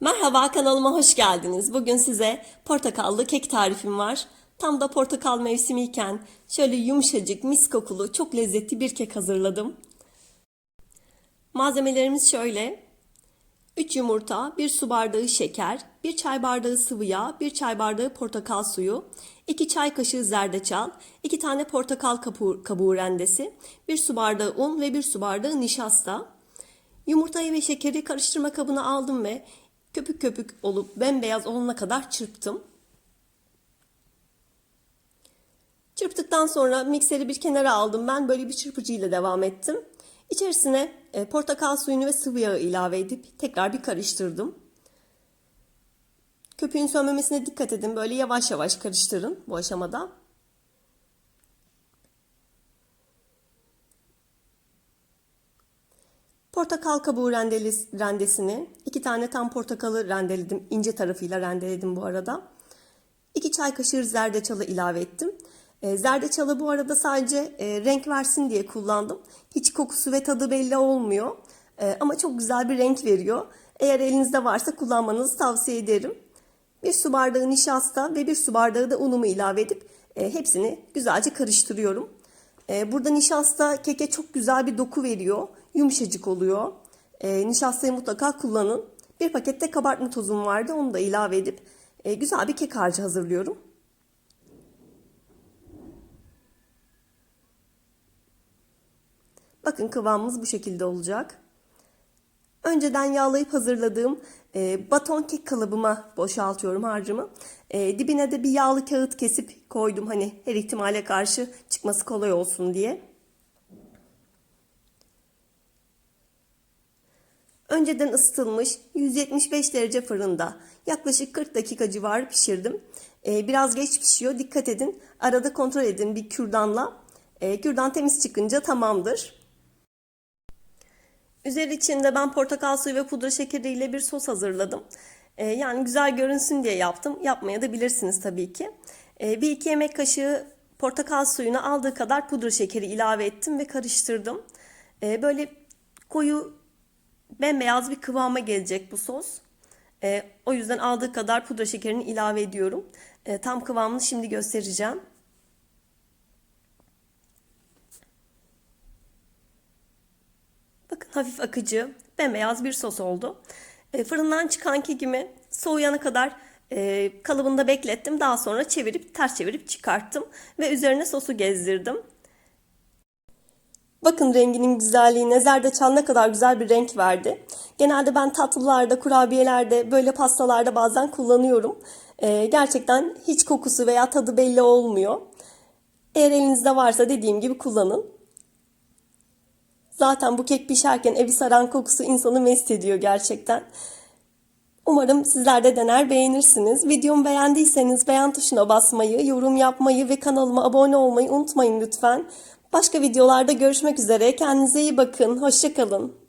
Merhaba kanalıma hoş geldiniz. Bugün size portakallı kek tarifim var. Tam da portakal mevsimiyken şöyle yumuşacık mis kokulu çok lezzetli bir kek hazırladım. Malzemelerimiz şöyle. 3 yumurta, 1 su bardağı şeker, 1 çay bardağı sıvı yağ, 1 çay bardağı portakal suyu, 2 çay kaşığı zerdeçal, 2 tane portakal kabuğu, kabuğu rendesi, 1 su bardağı un ve 1 su bardağı nişasta. Yumurtayı ve şekeri karıştırma kabına aldım ve köpük köpük olup bembeyaz olana kadar çırptım. Çırptıktan sonra mikseri bir kenara aldım. Ben böyle bir çırpıcı ile devam ettim. İçerisine e, portakal suyunu ve sıvı yağı ilave edip tekrar bir karıştırdım. Köpüğün sönmemesine dikkat edin. Böyle yavaş yavaş karıştırın bu aşamada. Portakal kabuğu rendeli, rendesini, iki tane tam portakalı rendeledim. ince tarafıyla rendeledim bu arada. 2 çay kaşığı zerdeçalı ilave ettim. E, zerdeçalı bu arada sadece e, renk versin diye kullandım. Hiç kokusu ve tadı belli olmuyor. E, ama çok güzel bir renk veriyor. Eğer elinizde varsa kullanmanızı tavsiye ederim. Bir su bardağı nişasta ve bir su bardağı da unumu ilave edip e, hepsini güzelce karıştırıyorum. E, burada nişasta keke çok güzel bir doku veriyor. Yumuşacık oluyor. E, nişastayı mutlaka kullanın. Bir pakette kabartma tozum vardı. Onu da ilave edip e, güzel bir kek harcı hazırlıyorum. Bakın kıvamımız bu şekilde olacak. Önceden yağlayıp hazırladığım e, baton kek kalıbıma boşaltıyorum harcımı. E, dibine de bir yağlı kağıt kesip koydum hani her ihtimale karşı çıkması kolay olsun diye. Önceden ısıtılmış 175 derece fırında yaklaşık 40 dakika civarı pişirdim. E, biraz geç pişiyor dikkat edin. Arada kontrol edin bir kürdanla. E, kürdan temiz çıkınca tamamdır. Üzeri içinde ben portakal suyu ve pudra şekeriyle bir sos hazırladım. Ee, yani güzel görünsün diye yaptım. Yapmaya da bilirsiniz tabii ki. Ee, bir iki yemek kaşığı portakal suyuna aldığı kadar pudra şekeri ilave ettim ve karıştırdım. Ee, böyle koyu bembeyaz bir kıvama gelecek bu sos. Ee, o yüzden aldığı kadar pudra şekerini ilave ediyorum. Ee, tam kıvamını şimdi göstereceğim. Bakın hafif akıcı, bembeyaz bir sos oldu. E, fırından çıkan kekimi soğuyana kadar e, kalıbında beklettim. Daha sonra çevirip ters çevirip çıkarttım ve üzerine sosu gezdirdim. Bakın renginin güzelliğine zerdeçal ne kadar güzel bir renk verdi. Genelde ben tatlılarda, kurabiyelerde, böyle pastalarda bazen kullanıyorum. E, gerçekten hiç kokusu veya tadı belli olmuyor. Eğer elinizde varsa dediğim gibi kullanın. Zaten bu kek pişerken evi saran kokusu insanı mest ediyor gerçekten. Umarım sizler de dener beğenirsiniz. Videomu beğendiyseniz beğen tuşuna basmayı, yorum yapmayı ve kanalıma abone olmayı unutmayın lütfen. Başka videolarda görüşmek üzere. Kendinize iyi bakın. Hoşçakalın.